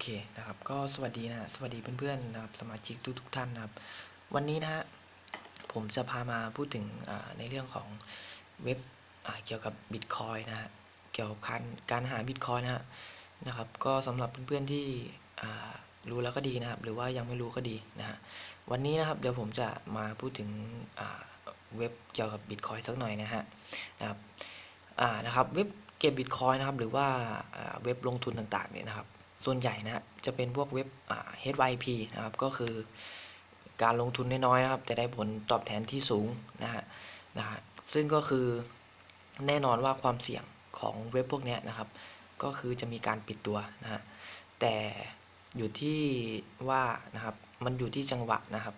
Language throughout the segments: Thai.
เคนะครับ ก็สวัสดีนะสวัสดีเพื่อนๆนะครับสมาชิกทุกทุกท่านนะครับ วันนี้นะฮะผมจะพามาพูดถึงในเรื่องของเว็บเกี่ยวกับบิตคอยนะฮะเกี่ยวกับการการหาบิตคอยนะฮะนะครับ ก็สำหรับเพื่อนๆที่รู้แล้วก็ดีนะครับ หรือว่ายังไม่รู้ก็ดีนะฮะวันนี้นะครับเดี๋ยวผมจะมาพูดถึงเว็บเกี่ยวกับบิตคอยสักหน่อยนะฮะนะครับอ่านะครับเว็บเก็บบิตคอยนะครับหรือว่าเว็บลงทุนต่างๆเนี่ยนะครับ ส่วนใหญ่นะครับจะเป็นพวกเว็บอ่า HYP นะครับก็คือการลงทุนน้อยๆนะครับแต่ได้ผลตอบแทนที่สูงนะฮะนะฮะซึ่งก็คือแน่นอนว่าความเสี่ยงของเว็บพวกนี้นะครับ ก็คือจะมีการปิดตัวนะฮะแต่อยู่ที่ว่านะครับมันอยู่ที่จังหวะนะครับ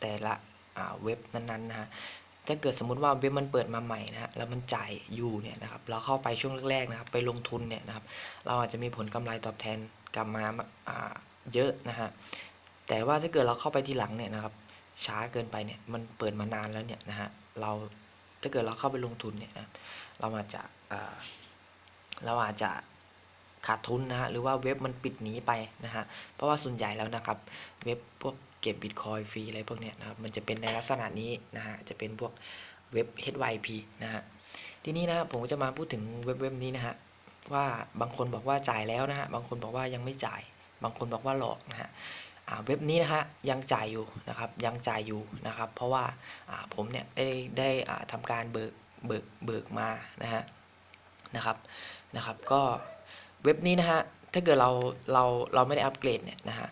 แต่ละอ่าเว็บนั้นๆนะฮะ ถ้าเกิดสมมติว่าเว็บมันเปิดมาใหม่นะฮะแล้วมันจ่ายอยู่เนี่ยนะครับเราเข้าไปช่วงแรกๆนะครับไปลงทุนเนี่ยนะครับเราอาจจะมีผลกำไรตอบแทนกลับมาเยอะนะฮะแต่ว่าถ้าเกิดเราเข้าไปทีหลังเนี่ยนะครับช้าเกินไปเนี่ยมันเปิดมานานแล้วเนี่ยนะฮะเราถ้าเกิดเราเข้าไปลงทุนเนี่ยนะเราอาจจะเราอาจจะขาดทุนนะฮะหรือว่าเว็บมันปิดหนีไปนะฮะเพราะว่าส่วนใหญ่แล้วนะครับเว็บพวก เก็บบิตคอยฟรีอะไรพวกเนี้ยนะครับ มันจะเป็นในลักษณะนี้นะฮะ จะเป็นพวกเว็บ HYP นะฮะ ทีนี้นะผมจะมาพูดถึงเว็บเว็บนี้นะฮะ ว่าบางคนบอกว่าจ่ายแล้วนะฮะ บางคนบอกว่ายังไม่จ่าย บางคนบอกว่าหลอกนะฮะเว็บนี้นะฮะยังจ่ายอยู่นะครับยังจ่ายอยู่นะครับ เพราะว่าผมเนี่ยได้ได้ทำการเบิกเบิกเบิกมานะฮะนะครับนะครับ ก็เว็บนี้นะฮะถ้าเกิดเราเราเราไม่ได้อัปเกรดเนี่ยนะฮะ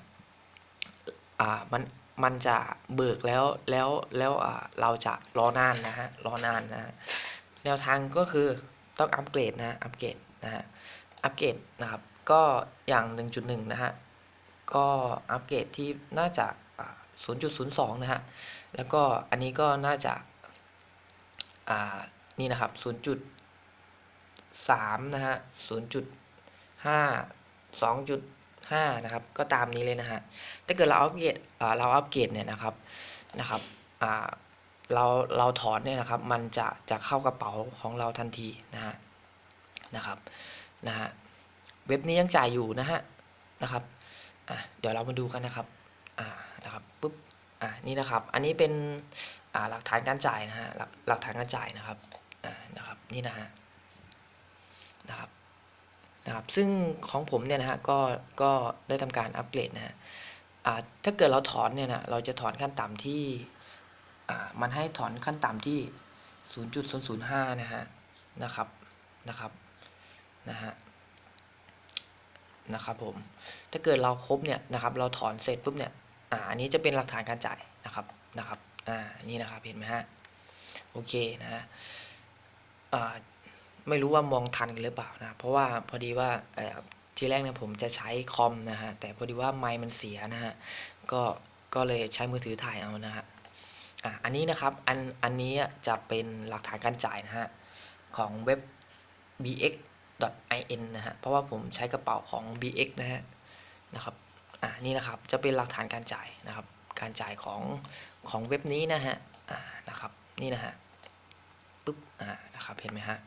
อ่ามันมันจะเบิกแล้วแล้วแล้วอ่าเราจะรอนานนะฮะรอนานนะฮะแนวทางก็คือต้องอัปเกรดนะอัปเกรดนะฮะอัปเกรดนะครับก็อย่าง 1.1 นะฮะก็อัปเกรดที่น่าจะ 0.02 นะฮะแล้วก็อันนี้ก็น่าจะอ่านี่นะครับ 0.3 นะฮะ0.5 5นะครับก็ตามนี้เลยนะฮะถ้าเกิดเราอัปเกรดเราอัปเกรดเนี่ยนะครับนะครับเราเราถอนเนี่ยนะครับมันจะจะเข้ากระเป๋าของเราทันทีนะฮะนะครับนะฮะเว็บนี้ยังจ่ายอยู่นะฮะนะครับอะเดี๋ยวเรามาดูกันนะครับอ่านะครับปุ๊บอ่านี่นะครับ อันนี้เป็นอ่าหลักฐานการจ่ายนะฮะหลักหลักฐานการจ่ายนะครับอ่านะครับนี่นะฮะนะครับ นะครับซึ่งของผมเนี่ยนะฮะก็ก็ได้ทำการอัปเกรดนะฮะอ่าถ้าเกิดเราถอนเนี่ยนะเราจะถอนขั้นต่ำที่อ่ามันให้ถอนขั้นต่ำที่ 0.005 นะฮะนะครับนะครับนะฮะนะครับผมถ้าเกิดเราครบเนี่ยนะครับเราถอนเสร็จปุ๊บเนี่ยอ่าอันนี้จะเป็นหลักฐานการจ่ายนะครับนะครับอ่านี่นะครับเห็นไหมฮะโอเคนะฮะอ่า ไม่รู้ว่ามองทันกันหรือเปล่านะ เพราะว่าพอดีว่าทีแรกเนี่ยผมจะใช้คอมนะฮะ แต่พอดีว่าไมค์มันเสียนะฮะ ก็ ก็เลยใช้มือถือถ่ายเอานะฮะ อ่าอันนี้นะครับ อัน อันนี้จะเป็นหลักฐานการจ่ายนะฮะ ของเว็บ bx in นะฮะ เพราะว่าผมใช้กระเป๋าของ bx นะฮะ นะครับ อ่านี่นะครับ จะเป็นหลักฐานการจ่ายนะครับ การจ่ายของ ของเว็บนี้นะฮะ อ่า นะครับ นี่นะฮะปึ๊บ อ่า นะครับ เห็นไหมฮะ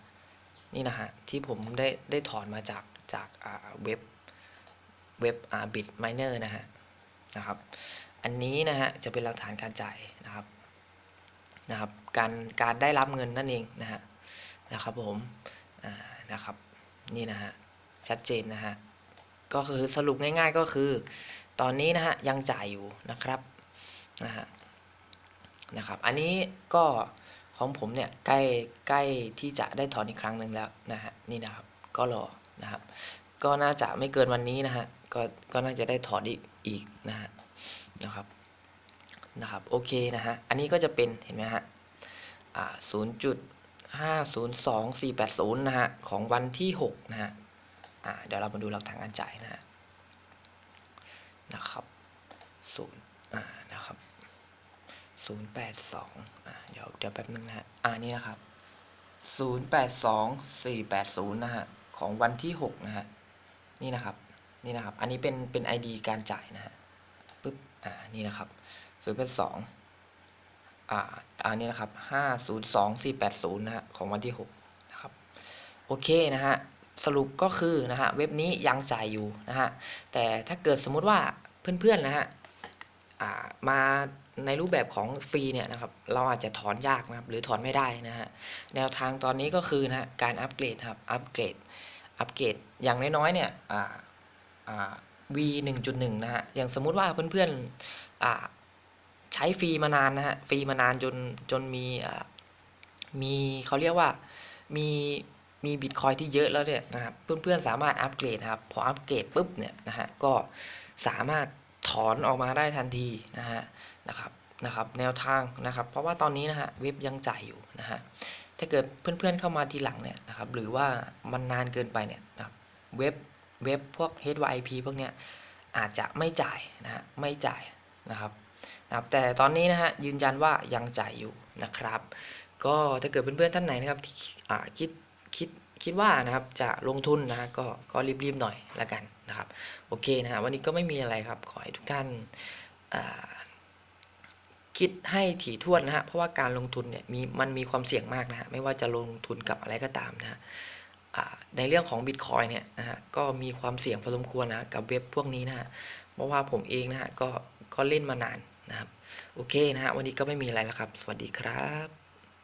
นี่นะฮะที่ผมได้ได้ถอนมาจากจากเว็บเว็บอ่า bit miner นะฮะนะครับ อันนี้นะฮะจะเป็นหลักฐานการจ่ายนะครับนะครับ การการได้รับเงินนั่นเองนะฮะนะครับผมอ่านะครับนี่นะฮะชัดเจนนะฮะก็คือสรุปง่าย ๆก็คือ ตอนนี้นะฮะยังจ่ายอยู่นะครับนะฮะนะครับ อันนี้ก็ ของผมเนี่ยใกล้ใกล้ที่จะได้ถอนอีกครั้งหนึ่งแล้วนะฮะนี่นะครับก็รอนะครับก็น่าจะไม่เกินวันนี้นะฮะก็ก็น่าจะได้ถอนอีกอีกนะฮะนะครับนะครับโอเคนะฮะอันนี้ก็จะเป็นเห็นไหมฮะอ่าศูนย์จุด502480นะฮะของวันที่6นะฮะอ่าเดี๋ยวเรามาดูหลักฐานการจ่ายนะฮะนะครับศูนย์อ่านะครับ 082อ่าเดี๋ยวเดี๋ยวแป๊บนึงนะฮะอ่านี่นะครับ082480นะฮะของวันที่6นะฮะนี่นะครับนี่นะครับ อันนี้เป็นเป็น ID การจ่ายนะฮะปึ๊บอ่านี่นะครับ082อ่าอันนี้นะครับ502480นะฮะของวันที่6นะครับโอเคนะฮะสรุปก็คือนะฮะเว็บนี้ยังจ่ายอยู่นะฮะแต่ถ้าเกิดสมมุติว่าเพื่อนๆนะฮะอ่ามา ในรูปแบบของฟรีเนี่ยนะครับเราอาจจะถอนยากนะครับหรือถอนไม่ได้นะฮะแนวทางตอนนี้ก็คือนะการอัปเกรดครับอัปเกรดอัปเกรดอย่างน้อยๆเนี่ยอ่าอ่า V 1.1นะฮะอย่างสมมุติว่าเพื่อนๆอ่าใช้ฟรีมานานนะฮะฟรีมานานจนจนมีอ่ามีเขาเรียกว่ามีมีบิตคอยที่เยอะแล้วเนี่ยนะครับเพื่อนๆสามารถอัปเกรดครับพออัปเกรดปุ๊บเนี่ยนะฮะก็สามารถ ถอนออกมาได้ทันทีนะฮะนะครับนะครับแนวทางนะครับ เพราะว่าตอนนี้นะฮะเว็บยังจ่ายอยู่นะฮะถ้าเกิดเพื่อนๆเข้ามาทีหลังเนี่ยนะครับหรือว่ามันนานเกินไปเนี่ยนะครับเว็บเว็บพวก HYP พวกเนี้ยอาจจะไม่จ่ายนะฮะไม่จ่ายนะครับนะครับ แต่ตอนนี้นะฮะยืนยันว่ายังจ่ายอยู่นะครับ ก็ถ้าเกิดเพื่อนๆท่านไหนนะครับที่คิดคิดคิดว่านะครับจะลงทุนนะฮะก็ก็รีบๆหน่อยละกัน นะครับ โอเคนะฮะวันนี้ก็ไม่มีอะไรครับ ขอให้ทุกท่านคิดให้ถี่ถ้วนนะฮะ เพราะว่าการลงทุนเนี่ยมีมันมีความเสี่ยงมากนะฮะ ไม่ว่าจะลงทุนกับอะไรก็ตามนะฮะในเรื่องของบิตคอยเนี่ยนะฮะ ก็มีความเสี่ยงพอสมควรนะกับเว็บพวกนี้นะฮะ เพราะว่าผมเองนะฮะก็ก็เล่นมานานนะครับ โอเคนะฮะ วันนี้ก็ไม่มีอะไรแล้วครับ สวัสดีครับ